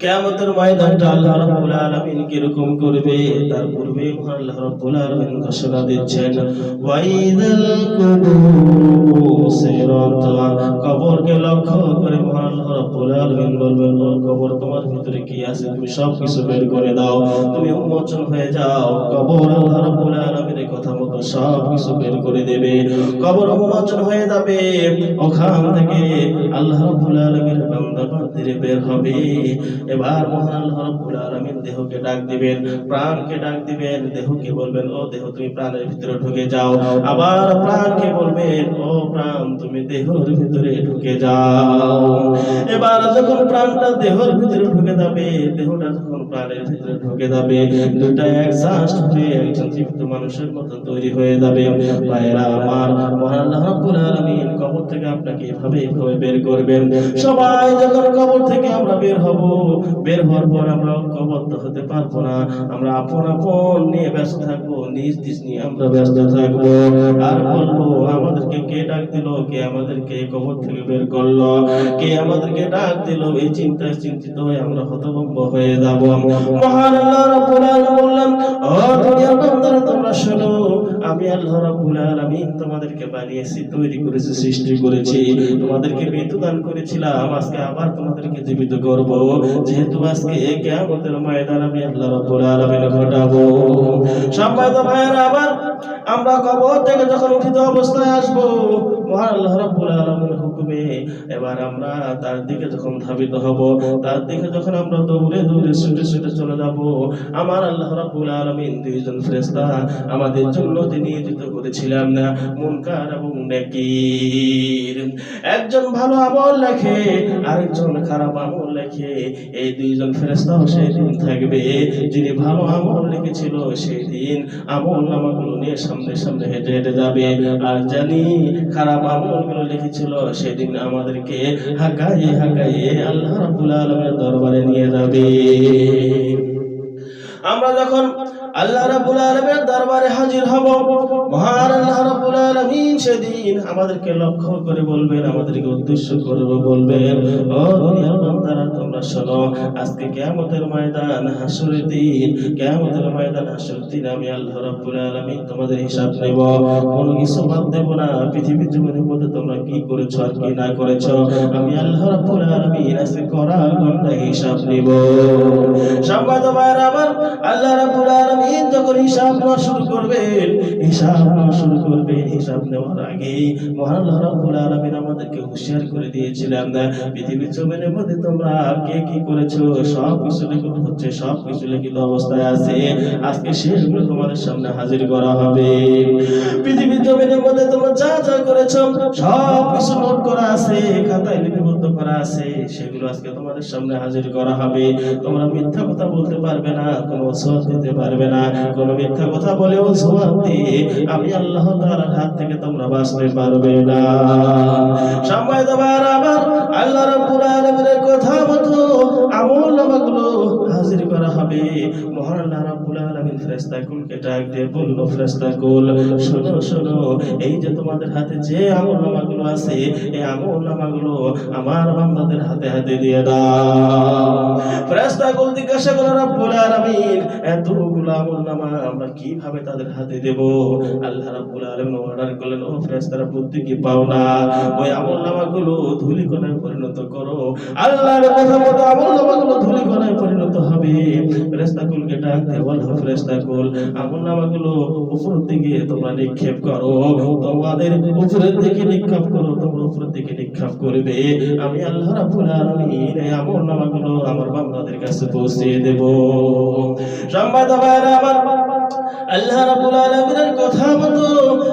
কিয়ামতের ময়দানটা আল্লাহ রাব্বুল আলামিন কীরকম করবে? তার পূর্বে আল্লাহ রাব্বুল আলামিন ঘোষণা দিচ্ছেন, ওয়াইদাল কুবুর সিরাত। কবরকে লক্ষ্য করে আল্লাহ রাব্বুল আলামিন বলবেন ও কবর তোমার ভিতরে কি আছে? তুমি সব কিছু বের করে দাও। তুমি উন্মোচন হয়ে যাও। কবর আল্লাহ রাব্বুল আলামিনের কথা মতো সব কিছু বের করে দেবে। কবর উন্মোচন হয়ে যাবে। ওখান থেকে আল্লাহ রাব্বুল আলামিনের বান্দা বান্দিরে বের হবে। এবার মহান রাব্বুল আলামিন দেহকে ডাক দিবেন, প্রাণকে ডাক দিবেন, দেহকে বলবেন, ও দেহ, তুমি প্রাণের ভিতরে ঢুকে যাও। আবার প্রাণকে বলবেন, ও প্রাণ, তুমি দেহের ভিতরে ঢুকে যাও। এবার যখন প্রাণটা দেহের ভিতরে ঢুকে যাবে, দেহটা যখন প্রাণের ভিতরে ঢুকে যাবে দুটা একসাথ হয়ে একজন জীবিত মানুষের মতো তৈরি হয়ে যাবে। ভাইরা আমার মহান রাব্বুল আলামিন কবর থেকে আপনাকে এভাবে এভাবে বের করবেন। সবাই যখন কবর থেকে আমরা বের হব বের হওয়ার পর আমরা কবরত হতে পারব না। আমরা আপন আপন নিয়ে ব্যস্ত থাকব, নিজ নিজ নিয়ে আমরা ব্যস্ত থাকব। আর বলব, আমাদেরকে কে ডাক দিল? কে আমাদেরকে কবর থেকে বের করল? কে আমাদেরকে ডাক দিল? এই চিন্তায় চিন্তিত হয়ে আমরা হতভম্ব হয়ে যাব। মহান তোমরা শোনো, আমি আল্লাহ তোমাদেরকে বানিয়েছি, তৈরি করেছি, সৃষ্টি করেছি। তোমাদেরকে মৃত্যু দান করেছিলাম, আজকে আবার তোমাদেরকে জীবিত করব। যেহেতু আজকে কিয়ামতের ময়দান আমি আল্লাহ রাব্বুল আলামিন ঘটাবো। সম্মানিত ভাইয়েরা, আবার আমরা কবর থেকে যখন উঠিত অবস্থায় আসব, মহান আল্লাহ রাব্বুল আলামিনের হুকুমে এবার আমরা তার দিকে যখন ধাবিত হব, তার দিকে যখন আমরা দৌড়ে দৌড়ে ছুটে ছুটে চলে যাব, আমার আল্লাহ রাব্বুল আলামিন দুইজন ফেরেশতা আমাদের জন্য যে নিয়োজিত করেছিলাম না, মুনকার এবং নেকির একজন ভালো আমল লেখে, আরেকজন খারাপ আমল লেখে। এই দুইজন ফেরেশতাও সেই দিন থাকবে, যিনি ভালো আমল লিখেছিল সেই দিন আমল নামাগুলো নিয়ে সামনে সামনে হেঁটে হেঁটে যাবে। আর জানি খারাপ আমলগুলো লিখেছিল সেদিন আমাদেরকে হাঁকাইয়ে হাঁকাইয়ে আল্লাহ রাব্বুল আলামিনের দরবারে নিয়ে যাবে। আমরা যখন আল্লাহ রাব্বুল আলামিনের দরবারে হাজির হব, মহান আল্লাহ রাব্বুল আলামিন সেদিন আমাদেরকে লক্ষ্য করে বলবেন, আমাদেরকে উদ্দেশ্য করে বলবেন, ও দুনিয়ার শোনো আজকে কিয়ামতের ময়দান, হাসরের দিন। কিয়ামতের ময়দান, হাসরের দিন আমি আল্লাহ রাব্বুল আলামিন তোমাদের হিসাব নেব। কোনো কিছু বাদ দেব না। পৃথিবীর জীবনের মধ্যে তোমরা কি করেছ আর কি না করেছ? আমি আল্লাহ রাব্বুল আলামিন আজকে করা ঘণ্টা হিসাব নেব। সম্মানিত ভাইরা আমার, আল্লাহ রাব্বুল আলামিন যখন হিসাব নেওয়া শুরু করবেন, হিসাব নেওয়া শুরু করবেন, হিসাব নেওয়ার আগে মহান আল্লাহ রাব্বুল আলামিন আমাদেরকে হুঁশিয়ার করে দিয়েছিলেন, পৃথিবীর জমিনের মধ্যে তোমরা কে কি করেছ? সব কিছু লিখিত হচ্ছে, সব কিছু লিখিত অবস্থায় আছে। আজকে সেগুলো তোমাদের সামনে হাজির করা হবে। পৃথিবীর জমিনের মধ্যে তোমরা যা যা করেছ, সব কিছু নোট করা আছে, খাতায় লিপিবদ্ধ করা আছে। সেগুলো আজকে তোমাদের সামনে হাজির করা হবে। তোমরা মিথ্যা কথা বলতে পারবে না, কোনো অজুহাত দিতে পারবে না। কোনো মিথ্যা কথা বলে অজুহাত দিয়ে আমি আল্লাহ তাআলার হাত থেকে তোমরা বাঁচতে পারবে না। সময় ভাইরা আমার, আল্লাহ রাব্বুল আলামিনের আলামিন ডাক দিয়ে বলল ফেরেশতাকুল শোনো শোনো, এই যে তোমাদের হাতে যে আমল আছে, এই আমল আমার বান্দাদের হাতে হাতে দিয়ে দাও। ফেরেশতাকুল জিজ্ঞাসা করল, রাব্বুল আলামিন, এতগুলো আমল আমরা কীভাবে তাদের হাতে দেব? আল্লাহ রাব্বুল আলামিন অর্ডার করলেন, ও ফেরেশতারা, বুদ্ধি কি পাও না? ওই আমল নামাগুলো পরিণত করো। আল্লাহর কথা মতো আমল নামাগুলো পরিণত হবে। ফেরেশতাকুলকে ডাক দিয়ে বলো ফেরেশতাকুল আমল নামাগুলো দিকে তোমরা নিক্ষেপ করো। তোমাদের উপরের দিকে নিক্ষেপ করো, তোমরা উপরের দিকে নিক্ষেপ করবে। আমি আল্লাহ রাব্বুল আলামিন এই আমল আমার বান্দাদের কাছে পৌঁছে দেব। সম্মানিত ভাইরা আমার আল্লাহ রাব্বুল আলামিনের কথা মতো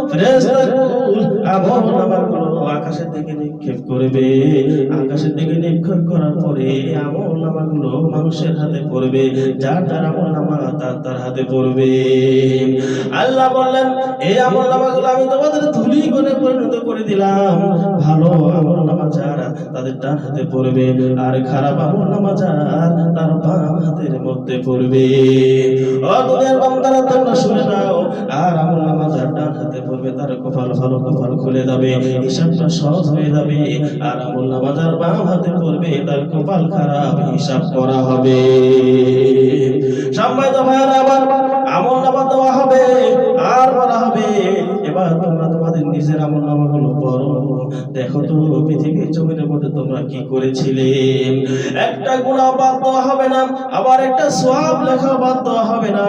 ফেরেশতাকুল আমল আকাশের দিকে নিক্ষেপ করবে। আকাশের দিকে নিক্ষেপ করার পরে আমল নামাগুলো মানুষের হাতে পড়বে। যার যার আমল নামা তার তার হাতে পড়বে। আল্লাহ বললেন, এই আমল নামাগুলো আমি তোমাদের ধুলি করে পরিণত করে দিলাম। ভালো আমল নামা যার, তাদের ডান হাতে পড়বে। আর খারাপ আমল নামা যার, তার বাম হাতের মধ্যে পড়বে। ও দুনিয়ার বান্দারা, তোমরা শুনে নাও আর আমল নামা যার ডান হাতে পড়বে তার কপাল ভালো কপাল খুলে যাবে, হিসাবটা সহজ হয়ে যাবে। আর আমল নামা যার বাম হাতে পড়বে, তার কপাল খারাপ, হিসাব করা হবে। আবার আমল নামা দেওয়া হবে, আর বলা হবে, এবার তোমরা তোমাদের নিজের আমল নামাগুলো পড়ো। দেখো তো, পৃথিবীর জমিনের মধ্যে তোমরা কি করেছিলে? একটা গুণা বাদ দেওয়া হবে না, আবার একটা সোয়াব লেখা বাদ দেওয়া হবে না।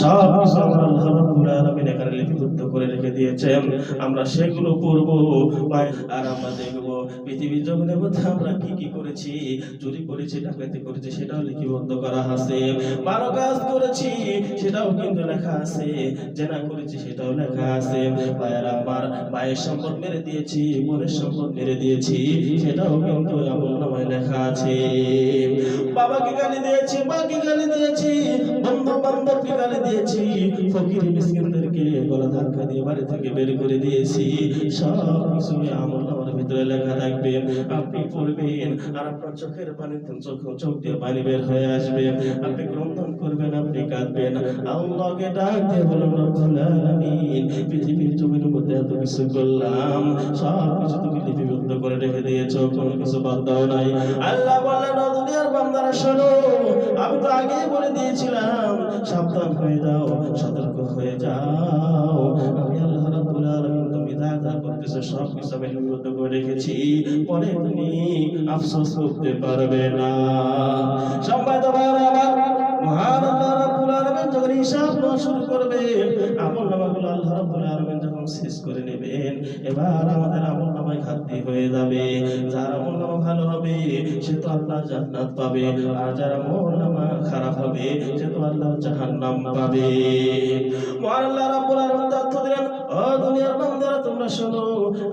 সব কিছু আল্লাহ দিয়েছেন, আমরা সেগুলো পড়ব আর আমরা দেখব, পৃথিবীর জমিনের মধ্যে আমরা কি কি করেছি, চুরি করেছি, ডাকাতি করেছি, সেটাও লিপিবদ্ধ করা আছে। ভালো কাজ করেছি, সেটাও কিন্তু লেখা আছে। জেনা করেছি, সেটাও লেখা আছে। ভাইয়ের আমার ভাইয়ের সম্পদ মেরে দিয়েছি, বোনের সম্পদ মেরে দিয়েছি, সেটাও কিন্তু আমল নামায় লেখা আছে। বাবাকে গালি দিয়েছি, মাকে গালি দিয়েছি বন্ধু বান্ধবকে গালি দিয়েছি, ফকির মিসকিনদেরকে গলা ধাক্কা দিয়ে বাড়ি থেকে বের করে দিয়েছি। সব কিছু আমল নামার ভিতরে লেখা থাকবে। আপনি পড়বেন আর আপনার চোখের পানি চোখ চোখ দিয়ে পানি বের হয়ে আসবে। আপনি ক্রন্দন করবেন, আপনি কাঁদবেন। আল্লাহকে ডাক দিয়ে বলুন রব্বুল আলামিন। পৃথিবীর জমির মধ্যে এত কিছু করলাম। সব কিছু তুমি লিপিবদ্ধ করে রেখে দিয়েছ, কোনো কিছু বাদ দাও নাই। আল্লাহ বললেন দুনিয়ার বান্দারা, শোনো। আমি তো আগেই বলে দিয়েছিলাম, সাবধান হয়ে যাও, সতর্ক হয়ে যাও। আমি আল্লাহ রাব্বুল আলামিন তুমি যা যা করতেছো সব কিছু আমি করে রেখেছি। পরে তুমি আফসোস করতে পারবে না। সম্মানিত ভাইরা আমার মহান আল্লাহ হিসাব করবে। আমল নামাগুলো আল্লাহ আলামিন যখন শেষ করে নেবেন, এবার আমাদের আমল নামায় ঘাটতি হয়ে যাবে। যার আমল নামা ভালো হবে, সে তো আল্লাহ জান্নাত পাবে। আর যার আমল নামা খারাপ হবে, সে তো আল্লাহ জাহান্নাম পাবে। আল্লাহ রাব্বুল আলামিন দিলেন ও দুনিয়ার বান্দারা, তোমরা শোনো,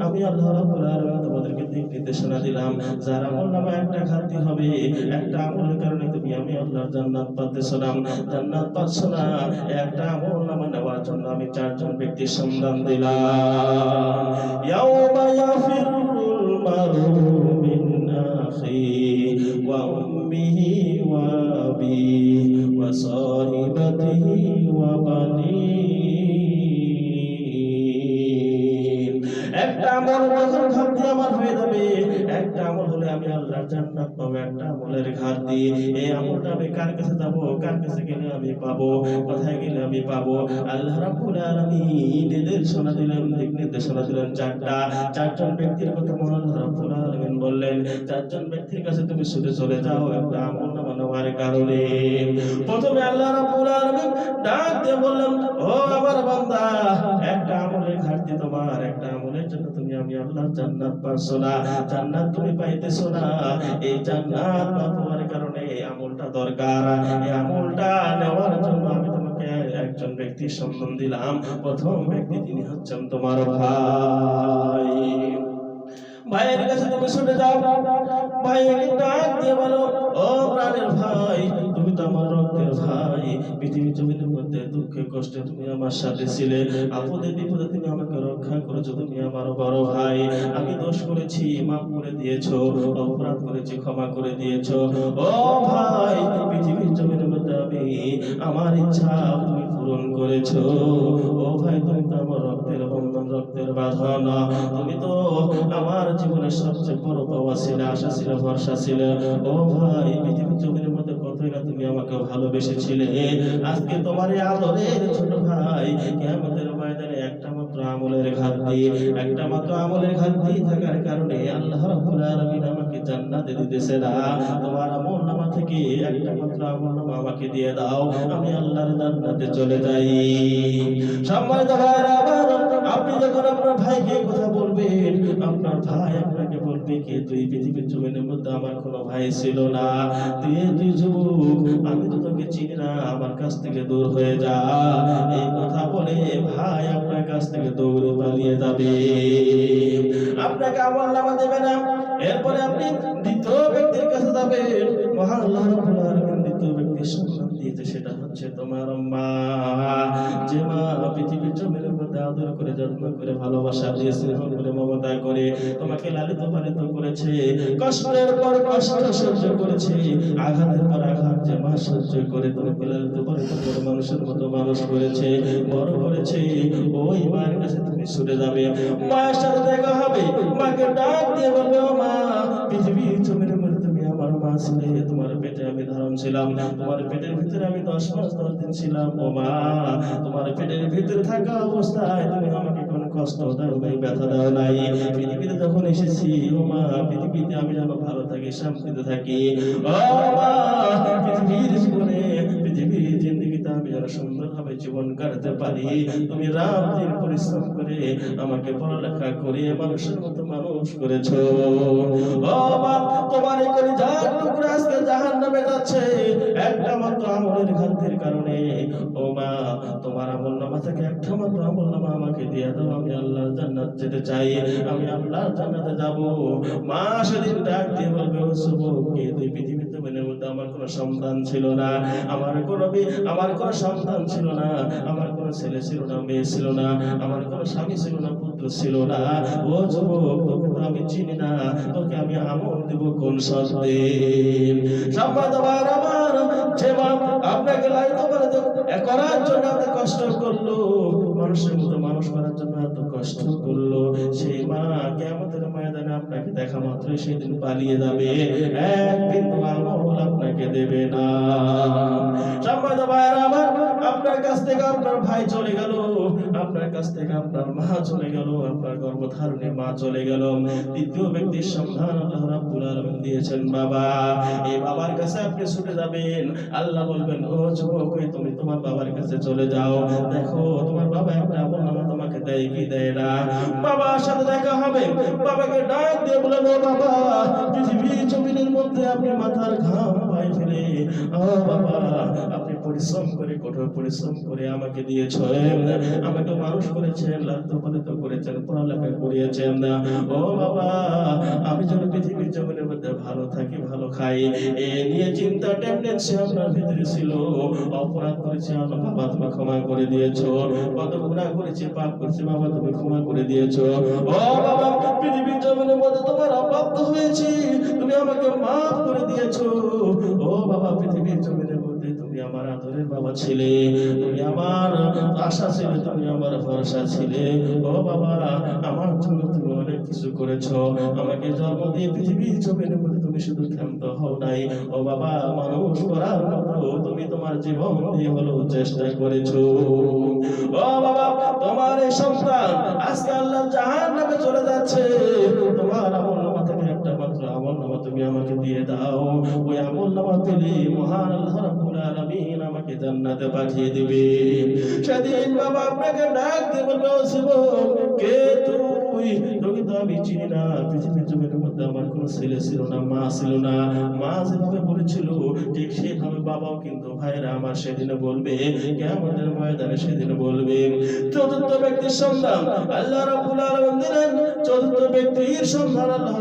আমি আল্লাহ রাব্বুল আলামিন তোমাদেরকে দিক নির্দেশনা দিলাম। যার আমল নামা একটা ঘাটতি হবে, একটা আমলের কারণে তুমি আমি আল্লাহর জান্নাত পাচ্ছ না জান্নাত পাচ্ছ না, একটা আমল নামা নেওয়ার জন্য আমি চারজন ব্যক্তির সন্ধান দিলাম। ইয়াউমা ইয়াফিরুল মারু মিন আখিহি ওয়া উম্মিহি ওয়া একটা আমল যখন ঘাটতি আমার হয়ে যাবে। আমল হলে আমি আল্লাহর জান্নাত পাবো, একটা আমলের ঘাটতি এই আমলটা আমি কার কাছে যাব? কার কাছে গেলে আমি পাবো? কোথায় গেলে আমি পাবো? আল্লাহ রাব্বুল আলামিন নির্দেশনা দিলেন, দিক নির্দেশনা দিলেন চারটা। চারজন ব্যক্তির কথা মহান রাব্বুল আলামিন বললেন, চারজন ব্যক্তির কাছে তুমি ছুটে চলে যাও, একটা আমল নামা নেওয়ার কারণে। প্রথমে আল্লাহ রাব্বুল আলামিন ডাক দিয়ে বললেন, ও আমার বান্দা, একটা আমলের ঘাটতি তোমার, একটা আমলের জন্য তুমি আমি আল্লাহ জান্নাত পাচ্ছো না। জান্নাত তুমি কারণে এই আমলটা দরকার। এই আমলটা নেওয়ার জন্য আমি তোমাকে একজন ব্যক্তির সন্ধান দিলাম। প্রথম ব্যক্তি তিনি হচ্ছেন তোমার ভাই। ভাইয়ের কাছে তুমি ছুটে যাও। ভাইকে ডাক ও প্রাণের ভাই তুমি তো আমার রক্তের ভাই। পৃথিবীর জমিনের মধ্যে দুঃখে কষ্টে তুমি আমার সাথে ছিলে। আপদে বিপদে তুমি আমাকে রক্ষা করেছ, তুমি আমার বড় ভাই। আমি দোষ করেছি, মাফ করে দিয়েছ, অপরাধ করেছি, ক্ষমা করে দিয়েছ। ও ভাই, পৃথিবীর জমিনের মধ্যে আমি আমার ইচ্ছা তুমি পূরণ করেছ। ও ভাই, তুমি তো আমার রক্তের বন্ধন, রক্তের বাঁধন। তুমি তো আমার জীবনের সবচেয়ে বড় পাওয়া ছিল, আশা ছিল, ভরসা ছিল। ও ভাই, পৃথিবীর জমিনের তুমি আমাকে ভালোবেসেছিলে। আজকে তোমার আদরের ছোট ভাই কিয়ামতের ময়দানে একটা মাত্র আমলের একটা মাত্র আমলের থাকার কারণে আল্লাহ আমাকে দিতেছে না। তোমার আমল নামা থেকে একটা মাত্র আমল আমাকে দিয়ে দাও। আমি আল্লাহর জান্নাতে চলে যাই। সম্মানিত ভাইরা আপনি যখন আপনার ভাইকে কথা বলবেন, আপনার ভাই আপনাকে বলবে তুই পৃথিবীর জমিনের মধ্যে আমার কোনো ভাই ছিল না। তুই যুবক, আমি তো তোকে চিনি না, আমার কাছ থেকে দূর হয়ে যা। এই কথা বলে ভাই আপনার কাছ থেকে দৌড়ে পালিয়ে যাবে। আপনাকে আমল নামা দেবে না। এরপরে আপনি দ্বিতীয় ব্যক্তির কাছে যাবেন। মহান আল্লাহ রাব্বুল আলামিন দ্বিতীয় ব্যক্তির দিয়েছে সেটা হচ্ছে তোমার মা। যে মা পৃথিবীর জমির মধ্যে আদর করে, যত্ন করে, ভালোবাসা দিয়ে, স্নেহ করে, মমতা করে, তোমাকে লালিত পালিত করেছে। কষ্টের পর কষ্ট সহ্য করেছে। আঘাতের পর আঘাত যে মা সহ্য করে, তোমাকে লালিত পালিত করে, মানুষের মতো মানুষ করেছে, বড় করেছে। ওই মায়ের কাছে তুমি ছুটে যাবে। মায়ের সাথে দেখা হবে। মাকে ডাক দিয়ে বলবে আমার তোমার পেটে আমি ধারণ ছিলাম, তোমার পেটের ভিতরে আমি দশ মাস দশ দিন ছিলাম। ও মা, তোমার পেটের ভিতরে থাকা অবস্থায় তুমি আমাকে কোনো কষ্ট দাও নাই, ব্যথা দাও নাই। পৃথিবীতে যখন এসেছি, ও মা, পৃথিবীতে আমি যেন ভালো থাকি, শান্তিতে থাকি। ও মা, পৃথিবীর জীবনে, পৃথিবীর জিন্দগিতে আমি যেন সুন্দরভাবে জীবন কাটাতে পারি, তুমি রাত দিন পরিশ্রম করে আমাকে পড়ালেখা করে মানুষের মতো মানুষ করেছ। তোমার করে টুকরা আজকে জাহান নামে যাচ্ছে। একটা মাত্র আমলের কারণে। ও মা, তোমার আমল নামা থেকে একটা মাত্র আমল নামা আমাকে দিয়ে দাও, আমি জান্নাত যেতে চাই। আমি আল্লাহর জান্নাতে যাব। মা সেদিন ডাক দিয়ে বলবে, ও এই দুই পৃথিবীতে মনের মধ্যে আমার কোনো সন্তান ছিল না, আমার কোনো আমার কোনো সন্তান ছিল না, আমার কোনো ছেলে ছিল না, মেয়ে ছিল না, আমার কোনো স্বামী ছিল না, পুত্র ছিল না। ও যুবক, তোকে তো আমি চিনি না আমল কোন শব্দে সম্পাদ আমার আপনাকে করার জন্য এত কষ্ট করল। মানুষের মতো মানুষ করার জন্য এত কষ্ট করল। সেই মা ময়দানে আপনাকে দেখা সেদিন পালিয়ে যাবে। আমল আপনাকে দেবে না। সম্পাদ আমার, আপনার কাছ থেকে আপনার ভাই চলে গেল। আপনার কাছ থেকে আপনার মা চলে গেল। আপনার গর্ভধারণী মা চলে গেল। দ্বিতীয় ব্যক্তির সন্ধান আল্লাহ তোমার বাবা একটা নামা তোমাকে দেয় কি দেয় না। বাবার দেখা হবে। বাবাকে ডাক দিয়ে বলে মাথার ঘাম বাবা, আপনি পরিশ্রম করে, কঠোর পরিশ্রম করে আমাকে দিয়েছেন। আমাকে মানুষ করেছেন লালিত করেছেন, পড়ালেখা করিয়েছেন। ও বাবা, আমি যেন পৃথিবীর জমিনের মধ্যে ভালো থাকি, ভালো খাই। এ নিয়ে চিন্তা টেন্ডেন্সি আপনার ভিতরে ছিল। অপরাধ করেছি, আমার বাবা তুমি ক্ষমা করে দিয়েছ। কত গুণা করেছি, পাপ করেছি, বাবা তুমি ক্ষমা করে দিয়েছ। ও বাবা, পৃথিবীর জমিনের মধ্যে তোমার অবাধ্য হয়েছি। তুমি আমাকে মাফ করে দিয়েছ। ও বাবা, পৃথিবীর জমিনের আদরের বাবা ছিলে। তুমি আমার আশা ছিলে, তুমি আমার ভরসা ছিলে। ও বাবা, আমার জন্য তুমি অনেক কিছু করেছ। আমাকে জন্ম দিয়ে পৃথিবীর জমিনের মধ্যে তুমি শুধু ক্ষান্ত হও নাই। ও বাবা, মানুষ করার মতো তুমি তোমার জীবন দিয়ে হলো চেষ্টা করেছ। ও বাবা, তোমার এই সন্তান আজকে আল্লাহ জাহান নামে চলে যাচ্ছে। তোমার আমল নামা থেকে একটা মাত্র আমল নামা তুমি আমাকে দিয়ে দাও। ওই আমল মহান আল্লাহ আলামিন আমাকে জান্নাতে পাঠিয়ে দিবে। সেদিন বাবা আপনাকে ডাক বলবে কে তুই? তোকে তো আমি চিনি না। পৃথিবীর জমির মধ্যে আমার কোনো ছেলে ছিল না, মা ছিল না। মা যেভাবে বলেছিল, ঠিক সেভাবে বাবাও কিন্তু ভাইরা আমার সেদিনে বলবে কেমনের ময়দানে সেদিন বলবে। চতুর্থ ব্যক্তির সন্ধান আল্লাহ রাব্বুল আলামিন চতুর্থ ব্যক্তির সন্ধান আল্লাহ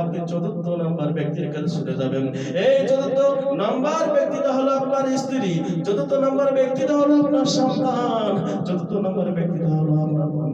আপনি চতুর্থ নাম্বার ব্যক্তির কাছে ছুটে যাবেন। এই চতুর্থ নাম্বার ব্যক্তিটা হলো আপনার স্ত্রী, চতুর্থ নাম্বার ব্যক্তিটা হলো আপনার সন্তান, চতুর্থ নাম্বার ব্যক্তিটা হলো আপনার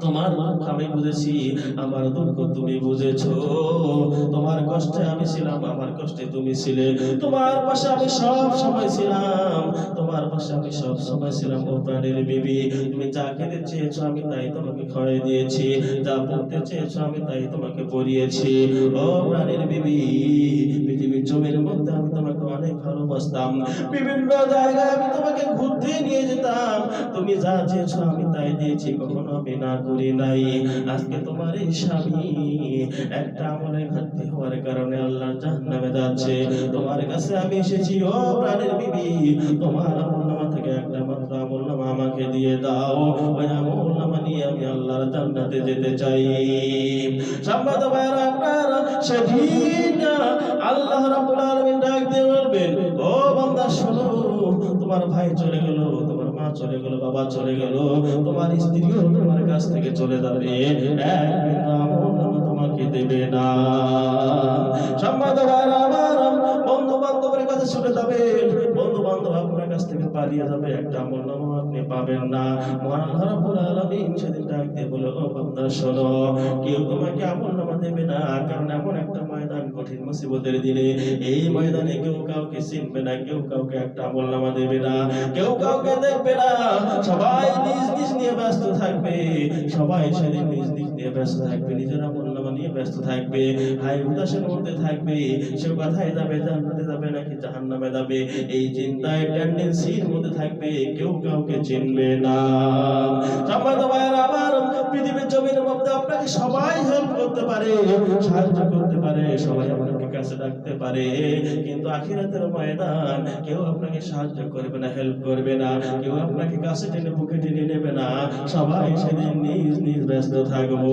তোমার দুঃখ আমি বুঝেছি, আমার দুঃখ তুমি বুঝেছ। তোমার কষ্টে আমি ছিলাম, আমার কষ্টে তুমি ছিলে। তোমার পাশে আমি সব সময় ছিলাম, তোমার পাশে আমি সব সময় ছিলাম, ও প্রাণের বিবি। তুমি যা খেতে চেয়েছো, আমি তাই তোমাকে খাওয়াই দিয়েছি। যা পড়তে চেয়েছো, আমি তাই তোমাকে পড়িয়েছি। ও প্রাণের বিবি, পৃথিবীর জমির মধ্যে আমি তোমাকে অনেক ভালোবাসতাম। বিভিন্ন জায়গায় আমি তোমাকে ঘুরতে নিয়ে যেতাম। তুমি যা চেয়েছো আমি তাই দিয়েছি, কখনো আমি না করি নাই। আজকে তোমার এই স্বামী একটা আমলে ঘাটতি হওয়ার কারণে আল্লাহ জাহান্নামে যাচ্ছে। তোমার কাছে আমি এসেছি, ও প্রাণের বিবি, তোমার আমল আমাকে দিয়ে দাও। আমল নিয়ে আমি আল্লাহর জান্নাতে যেতে চাই। সম্মানিত ভাইরা আপনারা সেদিন আল্লাহ রাব্বুল আলামিন ডাক দিয়ে বলবেন, ও বান্দা, শোনো, তোমার ভাই চলে গেল, তোমার মা চলে গেল, বাবা চলে গেল, তোমার স্ত্রীও তোমার কাছ থেকে চলে যাবে। তোমাকে দেবে না। সম্মানিত ভাইরা আমার বন্ধু বান্ধবের কাছে ছুটে যাবে বন্ধু বান্ধব আপনার কাছ থেকে পালিয়ে যাবে। একটা আমল আপনি পাবেন না। মহান সেদিন ও শোনো, কেউ তোমাকে নামা দেবে না। কারণ এমন একটা ময়দান কঠিন মুসিবতের দিনে। এই ময়দানে কেউ কাউকে চিনবে না, কেউ কাউকে একটা আমল নামা দেবে না। কেউ কাউকে দেখবে না। সবাই নিজ নিজ নিয়ে ব্যস্ত থাকবে। সবাই সেদিন নিজ নিজ নিয়ে ব্যস্ত থাকবে। নিজের আমল ব্যস্ত থাকবে হাই উদাসের মধ্যে থাকবে সে কথায় যাবে, জান্নাতে যাবে নাকি জাহান্নামে যাবে? এই চিন্তায় টেন্ডেন্সির মধ্যে থাকবে, কেউ কাউকে চিনবে আপনাকে সাহায্য করবে না হেল্প করবে না, কেউ আপনাকে কাছে টেনে নেবে না। সবাই সেদিন নিজ নিজ ব্যস্ত থাকব।